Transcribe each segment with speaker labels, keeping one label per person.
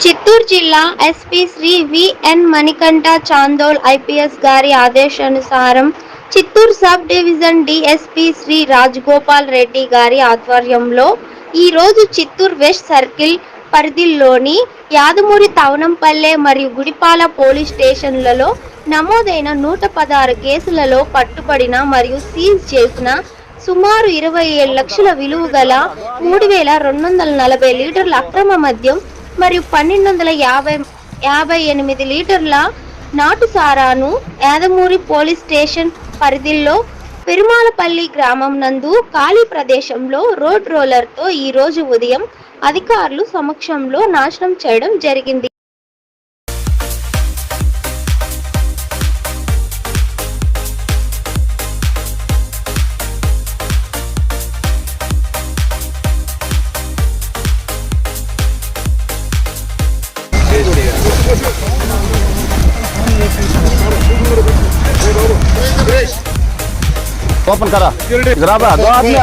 Speaker 1: చిత్తూరు జిల్లా SP Shri V N Manikanta Chandol IPS గారి ఆదేశానుసారం Chittoor sub division DSP Shri Rajagopal Reddy గారి ఆధ్వర్యంలో ఈరోజు చిత్తూరు వెస్ట్ సర్కిల్ పరిధిలోని యాదమూరి తవనంపల్లె మరియు గుడిపాల పోలీస్ స్టేషన్లలో నమోదైన నూట పదహారు కేసులలో పట్టుబడిన మరియు సీజ్ చేసిన సుమారు ఇరవై ఏడు లక్షల విలువ గల మూడు వేల రెండు వందల నలభై లీటర్ల అక్రమ మద్యం మరియు పన్నెండు వందల యాభై యాభై ఎనిమిది లీటర్ల నాటు సారాను యాదమూరి పోలీస్ స్టేషన్ పరిధిలో పెరుమాలపల్లి గ్రామం నందు ఖాళీ ప్రదేశంలో రోడ్ రోలర్తో ఈ రోజు ఉదయం అధికారులు సమక్షంలో నాశనం చేయడం జరిగింది.
Speaker 2: ओपन करा जरा बा दो आदमी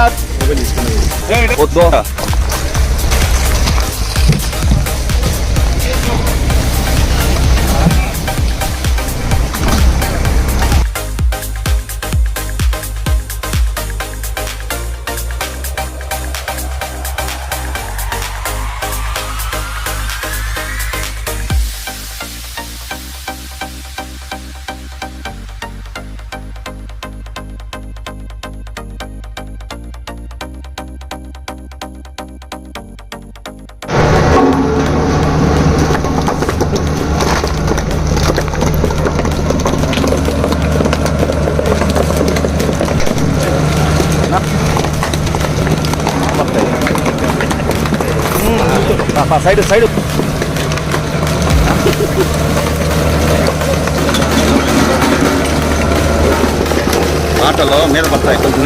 Speaker 2: Side side. ఆటోలో మీద పడతాయి. కొంచెం